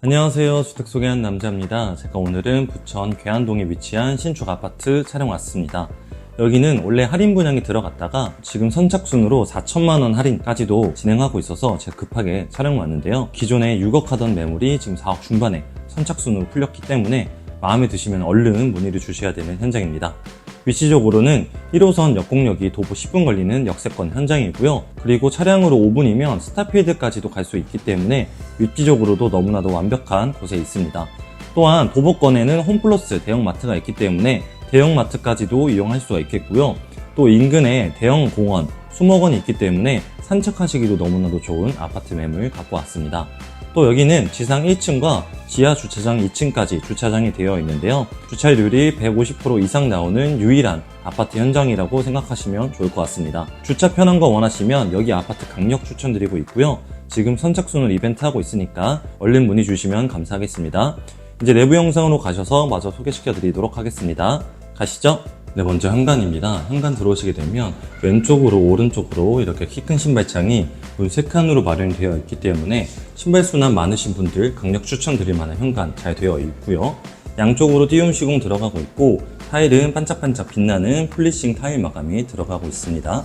안녕하세요. 주택 소개한 남자입니다. 제가 오늘은 부천 괴안동에 위치한 신축 아파트 촬영 왔습니다. 여기는 원래 할인 분양이 들어갔다가 지금 선착순으로 4천만원 할인까지도 진행하고 있어서 제가 급하게 촬영 왔는데요. 기존에 6억 하던 매물이 지금 4억 중반에 선착순으로 풀렸기 때문에 마음에 드시면 얼른 문의를 주셔야 되는 현장입니다. 위치적으로는 1호선 역곡역이 도보 10분 걸리는 역세권 현장이고요. 그리고 차량으로 5분이면 스타필드까지도 갈 수 있기 때문에 위치적으로도 너무나도 완벽한 곳에 있습니다. 또한 도보권에는 홈플러스 대형마트가 있기 때문에 대형마트까지도 이용할 수가 있겠고요. 또 인근에 대형 공원, 수목원이 있기 때문에 산책하시기도 너무나도 좋은 아파트 매물 갖고 왔습니다. 또 여기는 지상 1층과 지하 주차장 2층까지 주차장이 되어 있는데요. 주차율이 150% 이상 나오는 유일한 아파트 현장이라고 생각하시면 좋을 것 같습니다. 주차 편한 거 원하시면 여기 아파트 강력 추천드리고 있고요. 지금 선착순을 이벤트 하고 있으니까 얼른 문의 주시면 감사하겠습니다. 이제 내부 영상으로 가셔서 마저 소개시켜 드리도록 하겠습니다. 가시죠. 네, 먼저 현관입니다. 현관 들어오시게 되면 왼쪽으로 오른쪽으로 이렇게 키 큰 신발장이 문 3칸으로 마련이 되어 있기 때문에 신발 수납 많으신 분들 강력 추천드릴 만한 현관 잘 되어 있고요. 양쪽으로 띄움 시공 들어가고 있고 타일은 반짝반짝 빛나는 플리싱 타일 마감이 들어가고 있습니다.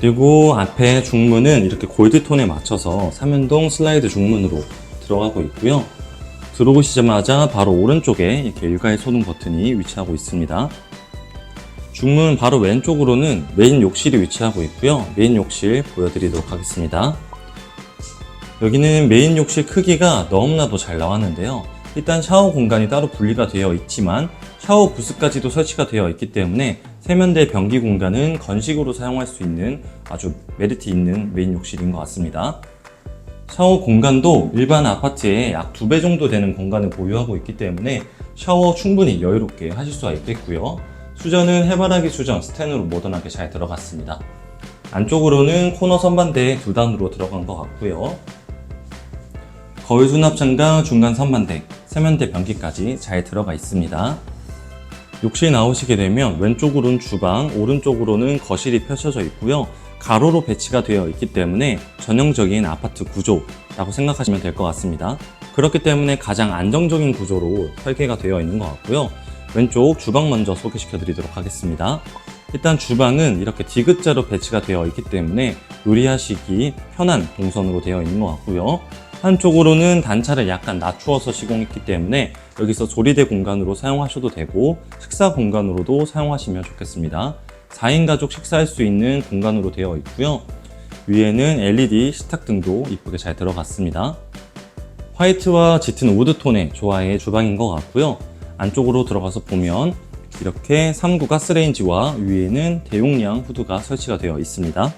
그리고 앞에 중문은 이렇게 골드톤에 맞춰서 삼연동 슬라이드 중문으로 들어가고 있고요. 들어오시자마자 바로 오른쪽에 이렇게 일가의 소등 버튼이 위치하고 있습니다. 중문 바로 왼쪽으로는 메인 욕실이 위치하고 있고요. 메인 욕실 보여드리도록 하겠습니다. 여기는 메인 욕실 크기가 너무나도 잘 나왔는데요. 일단 샤워 공간이 따로 분리가 되어 있지만 샤워 부스까지도 설치가 되어 있기 때문에 세면대 변기 공간은 건식으로 사용할 수 있는 아주 메리트 있는 메인 욕실인 것 같습니다. 샤워 공간도 일반 아파트의 약 두 배 정도 되는 공간을 보유하고 있기 때문에 샤워 충분히 여유롭게 하실 수가 있겠고요. 수전은 해바라기 수전 스텐으로 모던하게 잘 들어갔습니다. 안쪽으로는 코너 선반대 두 단으로 들어간 것 같고요. 거울 수납장과 중간 선반대, 세면대 변기까지 잘 들어가 있습니다. 욕실 나오시게 되면 왼쪽으로는 주방, 오른쪽으로는 거실이 펼쳐져 있고요. 가로로 배치가 되어 있기 때문에 전형적인 아파트 구조라고 생각하시면 될 것 같습니다. 그렇기 때문에 가장 안정적인 구조로 설계가 되어 있는 것 같고요. 왼쪽 주방 먼저 소개시켜 드리도록 하겠습니다. 일단 주방은 이렇게 디귿자로 배치가 되어 있기 때문에 요리하시기 편한 동선으로 되어 있는 것 같고요. 한쪽으로는 단차를 약간 낮추어서 시공했기 때문에 여기서 조리대 공간으로 사용하셔도 되고 식사 공간으로도 사용하시면 좋겠습니다. 4인 가족 식사할 수 있는 공간으로 되어 있고요. 위에는 LED 식탁 등도 이쁘게 잘 들어갔습니다. 화이트와 짙은 우드톤의 조화의 주방인 것 같고요. 안쪽으로 들어가서 보면 이렇게 3구 가스레인지와 위에는 대용량 후드가 설치가 되어 있습니다.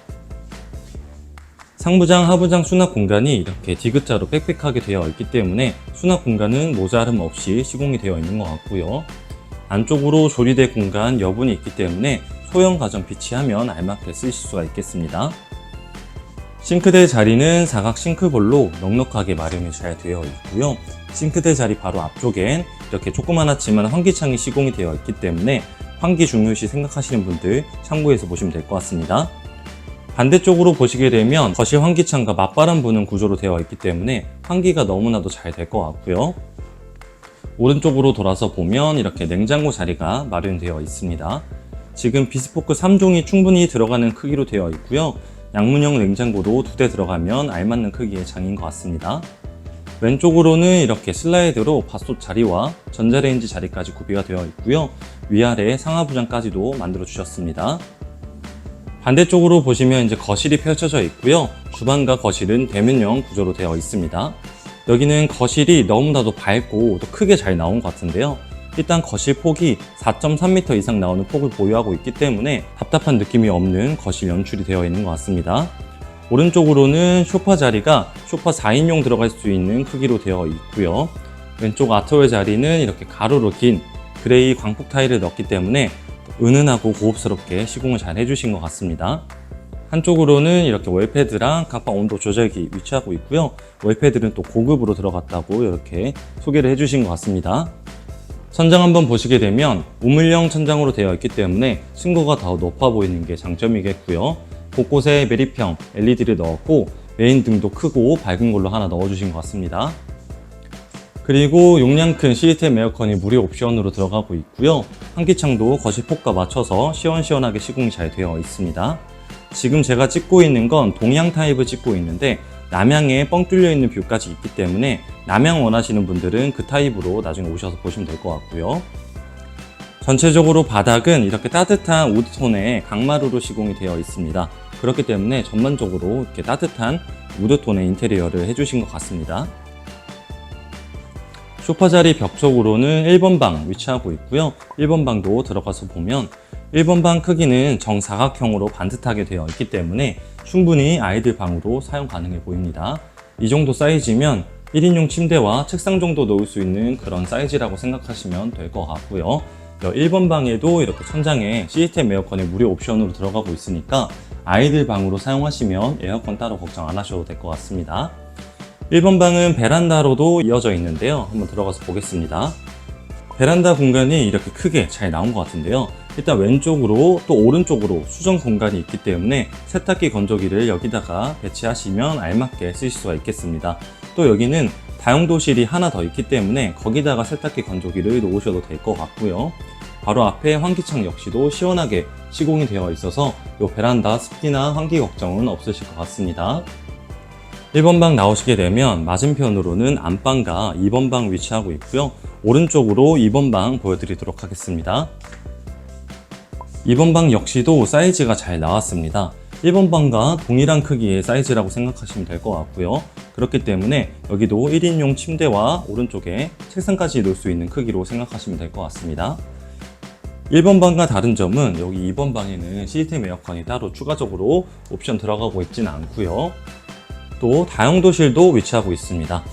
상부장, 하부장 수납 공간이 이렇게 디귿자로 빽빽하게 되어 있기 때문에 수납 공간은 모자름 없이 시공이 되어 있는 것 같고요. 안쪽으로 조리대 공간 여분이 있기 때문에 소형 가전 비치하면 알맞게 쓰실 수가 있겠습니다. 싱크대 자리는 사각 싱크볼로 넉넉하게 마련이 잘 되어 있고요. 싱크대 자리 바로 앞쪽엔 이렇게 조그만하지만 환기창이 시공이 되어 있기 때문에 환기 중요시 생각하시는 분들 참고해서 보시면 될 것 같습니다. 반대쪽으로 보시게 되면 거실 환기창과 맞바람 부는 구조로 되어 있기 때문에 환기가 너무나도 잘 될 것 같고요. 오른쪽으로 돌아서 보면 이렇게 냉장고 자리가 마련되어 있습니다. 지금 비스포크 3종이 충분히 들어가는 크기로 되어 있고요. 양문형 냉장고도 두 대 들어가면 알맞는 크기의 장인 것 같습니다. 왼쪽으로는 이렇게 슬라이드로 밭솥 자리와 전자레인지 자리까지 구비가 되어 있고요. 위아래 상하부장까지도 만들어 주셨습니다. 반대쪽으로 보시면 이제 거실이 펼쳐져 있고요. 주방과 거실은 대면형 구조로 되어 있습니다. 여기는 거실이 너무나도 밝고 또 크게 잘 나온 것 같은데요. 일단 거실 폭이 4.3m 이상 나오는 폭을 보유하고 있기 때문에 답답한 느낌이 없는 거실 연출이 되어 있는 것 같습니다. 오른쪽으로는 소파 자리가 소파 4인용 들어갈 수 있는 크기로 되어 있고요. 왼쪽 아트월 자리는 이렇게 가로로 긴 그레이 광폭 타일을 넣었기 때문에 은은하고 고급스럽게 시공을 잘 해주신 것 같습니다. 한쪽으로는 이렇게 월패드랑 강판 온도 조절기 위치하고 있고요. 월패드는 또 고급으로 들어갔다고 이렇게 소개를 해주신 것 같습니다. 천장 한번 보시게 되면 우물형 천장으로 되어 있기 때문에 층고가 더 높아 보이는 게 장점이겠고요. 곳곳에 매립형 LED를 넣었고 메인 등도 크고 밝은 걸로 하나 넣어주신 것 같습니다. 그리고 용량 큰 시스템 에어컨이 무료 옵션으로 들어가고 있고요. 환기창도 거실 폭과 맞춰서 시원시원하게 시공이 잘 되어 있습니다. 지금 제가 찍고 있는 건 동양 타입을 찍고 있는데 남향에 뻥 뚫려 있는 뷰까지 있기 때문에 남향 원하시는 분들은 그 타입으로 나중에 오셔서 보시면 될 것 같고요. 전체적으로 바닥은 이렇게 따뜻한 우드톤의 강마루로 시공이 되어 있습니다. 그렇기 때문에 전반적으로 이렇게 따뜻한 우드톤의 인테리어를 해주신 것 같습니다. 소파 자리 벽 쪽으로는 1번 방 위치하고 있고요. 1번 방도 들어가서 보면 1번 방 크기는 정사각형으로 반듯하게 되어 있기 때문에 충분히 아이들 방으로 사용 가능해 보입니다. 이 정도 사이즈면 1인용 침대와 책상 정도 놓을 수 있는 그런 사이즈라고 생각하시면 될 것 같고요. 1번 방에도 이렇게 천장에 시스템 에어컨이 무료 옵션으로 들어가고 있으니까 아이들 방으로 사용하시면 에어컨 따로 걱정 안 하셔도 될 것 같습니다. 1번 방은 베란다로도 이어져 있는데요. 한번 들어가서 보겠습니다. 베란다 공간이 이렇게 크게 잘 나온 것 같은데요. 일단 왼쪽으로 또 오른쪽으로 수정 공간이 있기 때문에 세탁기 건조기를 여기다가 배치하시면 알맞게 쓰실 수가 있겠습니다. 또 여기는 다용도실이 하나 더 있기 때문에 거기다가 세탁기 건조기를 놓으셔도 될 것 같고요. 바로 앞에 환기창 역시도 시원하게 시공이 되어 있어서 이 베란다 습기나 환기 걱정은 없으실 것 같습니다. 1번 방 나오시게 되면 맞은편으로는 안방과 2번 방 위치하고 있고요. 오른쪽으로 2번 방 보여드리도록 하겠습니다. 2번 방 역시도 사이즈가 잘 나왔습니다. 1번 방과 동일한 크기의 사이즈라고 생각하시면 될 것 같고요. 그렇기 때문에 여기도 1인용 침대와 오른쪽에 책상까지 놓을 수 있는 크기로 생각하시면 될 것 같습니다. 1번 방과 다른 점은 여기 2번 방에는 시스템 에어컨이 따로 추가적으로 옵션 들어가고 있지는 않고요. 또 다용도실도 위치하고 있습니다.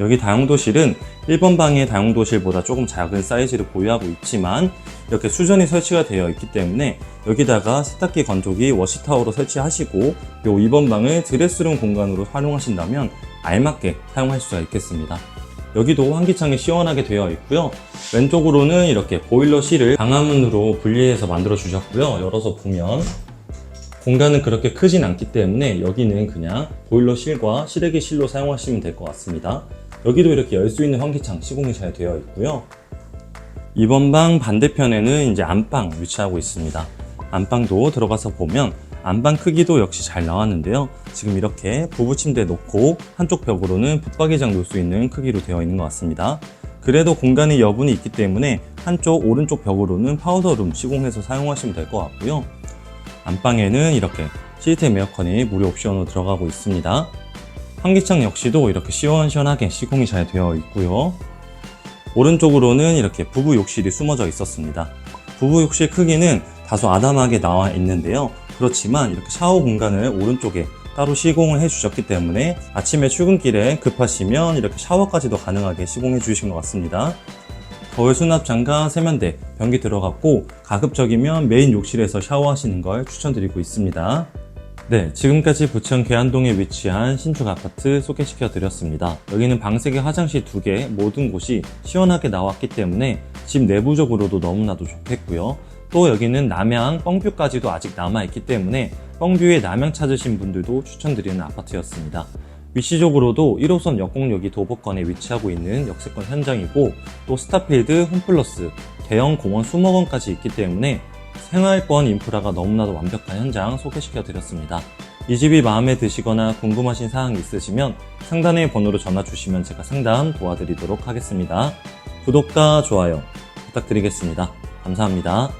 여기 다용도실은 1번 방의 다용도실보다 조금 작은 사이즈를 보유하고 있지만 이렇게 수전이 설치가 되어 있기 때문에 여기다가 세탁기 건조기 워시타워로 설치하시고 요 2번 방을 드레스룸 공간으로 활용하신다면 알맞게 사용할 수가 있겠습니다. 여기도 환기창이 시원하게 되어 있고요. 왼쪽으로는 이렇게 보일러실을 방화문으로 분리해서 만들어 주셨고요. 열어서 보면 공간은 그렇게 크진 않기 때문에 여기는 그냥 보일러실과 실외기실로 사용하시면 될 것 같습니다. 여기도 이렇게 열 수 있는 환기창 시공이 잘 되어 있고요. 이번 방 반대편에는 이제 안방 위치하고 있습니다. 안방도 들어가서 보면 안방 크기도 역시 잘 나왔는데요. 지금 이렇게 부부 침대 놓고 한쪽 벽으로는 붙박이장 놓을 수 있는 크기로 되어 있는 것 같습니다. 그래도 공간이 여분이 있기 때문에 한쪽 오른쪽 벽으로는 파우더룸 시공해서 사용하시면 될 것 같고요. 안방에는 이렇게 시스템 에어컨이 무료 옵션으로 들어가고 있습니다. 환기창 역시도 이렇게 시원시원하게 시공이 잘 되어 있고요. 오른쪽으로는 이렇게 부부 욕실이 숨어져 있었습니다. 부부 욕실 크기는 다소 아담하게 나와 있는데요. 그렇지만 이렇게 샤워 공간을 오른쪽에 따로 시공을 해 주셨기 때문에 아침에 출근길에 급하시면 이렇게 샤워까지도 가능하게 시공해 주신 것 같습니다. 거울 수납 장과 세면대, 변기 들어갔고 가급적이면 메인 욕실에서 샤워하시는 걸 추천드리고 있습니다. 네, 지금까지 부천 계안동에 위치한 신축 아파트 소개시켜 드렸습니다. 여기는 방 3개, 화장실 2개 모든 곳이 시원하게 나왔기 때문에 집 내부적으로도 너무나도 좋겠고요. 또 여기는 남양 뻥뷰까지도 아직 남아있기 때문에 뻥뷰에 남양 찾으신 분들도 추천드리는 아파트였습니다. 위치적으로도 1호선 역공역이 도보권에 위치하고 있는 역세권 현장이고 또 스타필드, 홈플러스, 대형 공원 수목원까지 있기 때문에 생활권 인프라가 너무나도 완벽한 현장 소개시켜 드렸습니다. 이 집이 마음에 드시거나 궁금하신 사항 있으시면 상단의 번호로 전화 주시면 제가 상담 도와드리도록 하겠습니다. 구독과 좋아요 부탁드리겠습니다. 감사합니다.